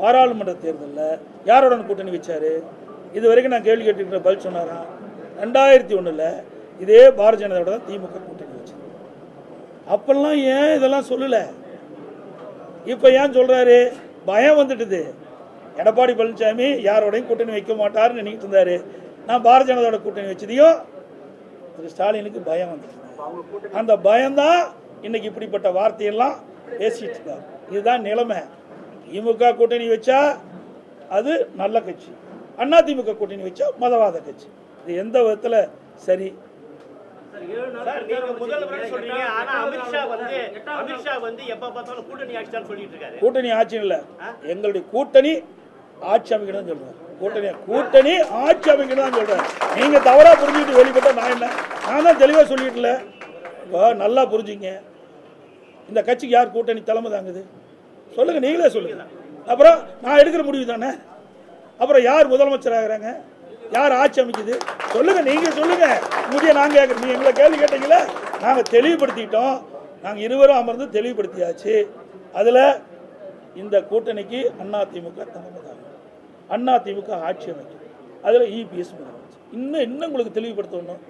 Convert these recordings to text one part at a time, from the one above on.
பாராளுமன்ற தேர்தலில் யாருடன் கூட்டணி வச்சார்? இது வரைக்கும் நான் கேள்வி கேட்டுக்கிற பதில் சொன்னாராம் ரெண்டாயிரத்தி ஒன்றில் இதே பாரதிய ஜனதாவோட தான் திமுக கூட்டணி வச்சது. அப்பெல்லாம் ஏன் இதெல்லாம் சொல்லலை? இப்போ ஏன் சொல்கிறாரு பயம் வந்துட்டுது. எடப்பாடி பழனிசாமி யாரோடையும் கூட்டணி வைக்க மாட்டாருன்னு நினைக்கிட்டு இருந்தாரு. நான் பாரதிய ஜனதாவோட கூட்டணி வச்சதையும் திரு ஸ்டாலினுக்கு பயம் வந்துட்டு அந்த பயம்தான் இன்னைக்கு இப்படிப்பட்ட வார்த்தையெல்லாம் பேசிட்டு இருக்காரு. இதுதான் நிலைமை. திமுக கூட்டணி வச்சா அது நல்ல கட்சி. அண்ணா திமுக கூட்டணி வச்சா மதவாத கட்சி. இது எந்த விதத்தில் சரி? சார் நீங்க முதல்வர் சொல்றீங்க ஆனா அமித்ஷா வந்து அமித்ஷா வந்து எப்ப பார்த்தாலும் கூட்டணி ஆட்சிதான் சொல்லிட்டு இருக்காரு கூட்டணி ஆட்சி இல்லை. எங்களுடைய கூட்டணி ஆட்சி அமைக்கணும் சொல்றேன். கூட்டணி கூட்டணி ஆட்சி அமைக்கணும் தான் சொல்றேன். நீங்க தவறா புரிஞ்சுக்கிட்டு வெளிப்பட்ட நான் என்ன? நான் தான் தெளிவா சொல்லிட்டுல இப்போ நல்லா புரிஞ்சுங்க. இந்த கட்சிக்கு யார் கூட்டணி தலைமை தாங்குது? சொல்லுங்க நீங்களே சொல்லுங்க. அப்புறம் நான் எடுக்கிற முடிவு தானே? அப்புறம் யார் முதலமைச்சர் ஆகிறாங்க? யார் ஆட்சி அமைக்குது? சொல்லுங்க நீங்க சொல்லுங்க. முதிய நாங்க கேட்குறோம் நீங்க எங்களை கேள்வி கேட்டீங்களே நாங்க தெளிவுபடுத்திட்டோம். நாங்க இருவரும் அமர்ந்து தெளிவுபடுத்தியாச்சு. அதுல இந்த கூட்டணிக்கு அண்ணா திமுக தலைமை அண்ணா திமுக ஆட்சி அமைக்கும். அதில் இபிஎஸ் முதலமைச்சர். இன்னும் இன்னும் உங்களுக்கு தெளிவுபடுத்தணும்.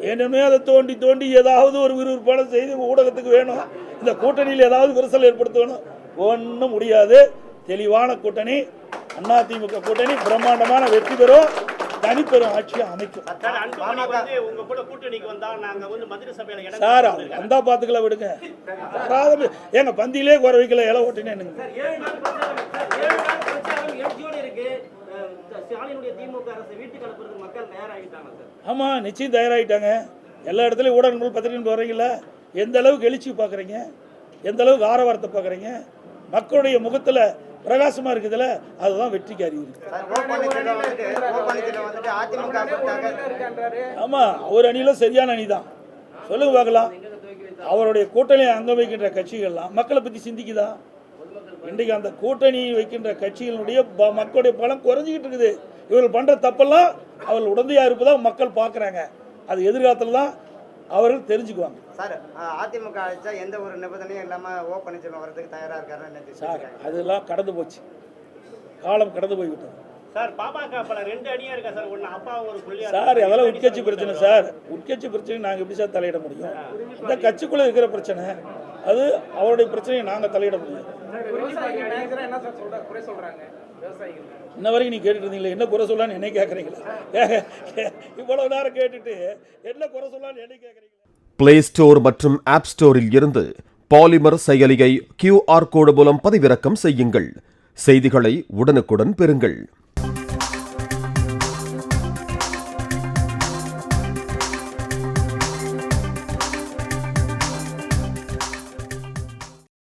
வேணுமே அதை தோண்டி தோண்டி ஏதாவது ஒரு விறுவிறுப்பான செய்தி ஊடகத்துக்கு வேணும். இந்த கூட்டணியில் ஏதாவது விரிசல் ஏற்படுத்தணும். ஒன்றும் முடியாது. தெளிவான கூட்டணி அண்ணா திமுக கூட்டணி பிரம்மாண்டமான வெற்றி பெறும் தனிப்பெரும் ஆட்சியை அமைக்கும். சார் வந்து உங்க கூட கூட்டணிக்கு வந்தா நாங்க வந்து மந்திரி சபையில இடம் சார் கொடுத்திருக்காரு. வந்தா பார்த்துக்கலாம் விடுங்க. ஏங்க பந்தியிலே குறை வைக்கல இலை ஓட்டினே என்னங்க ஏழு நாள் பிரச்சாரம் சார், ஏழு நாள் பிரச்சாரம் எழுச்சியோடு இருக்கு. அஹ், ஸ்டாலினுடைய திமுக அரசு வீட்டுக்கு அனுப்புறதுக்கு மக்கள் தயாராகிட்டாங்க சார். ஆமாம் நிச்சயம் தயாராகிட்டாங்க. எல்லா இடத்துலையும் ஊடகங்கள் பத்திரிகை வர்றீங்களா எந்த அளவுக்கு எழுச்சி பார்க்குறீங்க எந்த அளவுக்கு ஆரவாரத்தை பார்க்குறீங்க மக்களுடைய முகத்தில் பிரகாசமாக இருக்குதுல்ல அதுதான் வெற்றிக்கு அறிகுறி ஆமாம் அவர் அணியில் சரியான அணி தான் சொல்லுங்க பார்க்கலாம். அவருடைய கூட்டணி அங்க வைக்கின்ற கட்சிகள்லாம் மக்களை பற்றி சிந்திக்குதா? இன்றைக்கு அந்த கூட்டணி வைக்கின்ற கட்சிகளுடைய மக்களுடைய பலம் குறைஞ்சிக்கிட்டு இருக்குது. இவர்கள் பண்ணுற தப்பெல்லாம் அவர்கள் உடந்தையாக இருப்பதா மக்கள் பார்க்குறாங்க. அது எதிர்காலத்தில் தான் அவர்கள் தெரிஞ்சுக்குவாங்க. சார் அதிமுக அழைச்சா எந்த ஒரு நிபந்தனையும் இல்லாம ஓ பன்னீர்செல்வம் வரதுக்கு தயாரா இருக்காருன்னு சார். அதெல்லாம் கடந்து போச்சு. காலம் கடந்து போய்விட்டது. சார் பாமக பல ரெண்டு அணியா இருக்கா சார்? ஒண்ணு அப்பா ஒரு புள்ளியா சார் அதெல்லாம் உட்கட்சி பிரச்சனை சார். உட்கட்சி பிரச்சனை நாங்கள் எப்படி சார் தலையிட முடியும்? இந்த கட்சிக்குள்ளே இருக்கிற பிரச்சனை அது அவருடைய பிரச்சனையை நாங்கள் தலையிட முடியும் இன்ன வரைக்கும் நீ கேட்டுட்டு இருந்தீங்களே என்ன குறை சொல்லலான்னு என்னை கேட்குறீங்களா? இவ்வளவு நேரம் கேட்டுட்டு என்ன குறை சொல்லலான்னு என்னை கேட்குறீங்களா? பிளே ஸ்டோர் மற்றும் ஆப் ஸ்டோரில் இருந்து பாலிமர் செயலியை கியூஆர் கோடு மூலம் பதிவிறக்கம் செய்யுங்கள். செய்திகளை உடனுக்குடன் பெறுங்கள்.